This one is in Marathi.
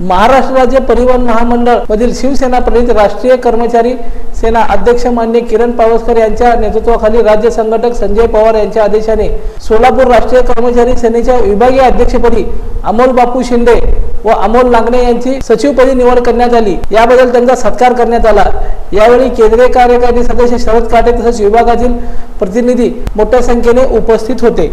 महाराष्ट्र राज्य परिवहन महामंडळ मधील शिवसेना प्रणित राष्ट्रीय कर्मचारी सेना अध्यक्ष मान्य किरण पावसकर यांच्या नेतृत्वाखाली राज्य संघटक संजय पवार यांच्या आदेशाने सोलापूर राष्ट्रीय कर्मचारी सेनेच्या विभागीय अध्यक्षपदी अमोल बापू शिंदे व अमोल नागणे यांची सचिवपदी निवड करण्यात आली. याबद्दल त्यांचा सत्कार करण्यात आला. यावेळी केंद्रीय कार्यकारी सदस्य शरद काटे तसेच विभागातील प्रतिनिधी मोठ्या संख्येने उपस्थित होते.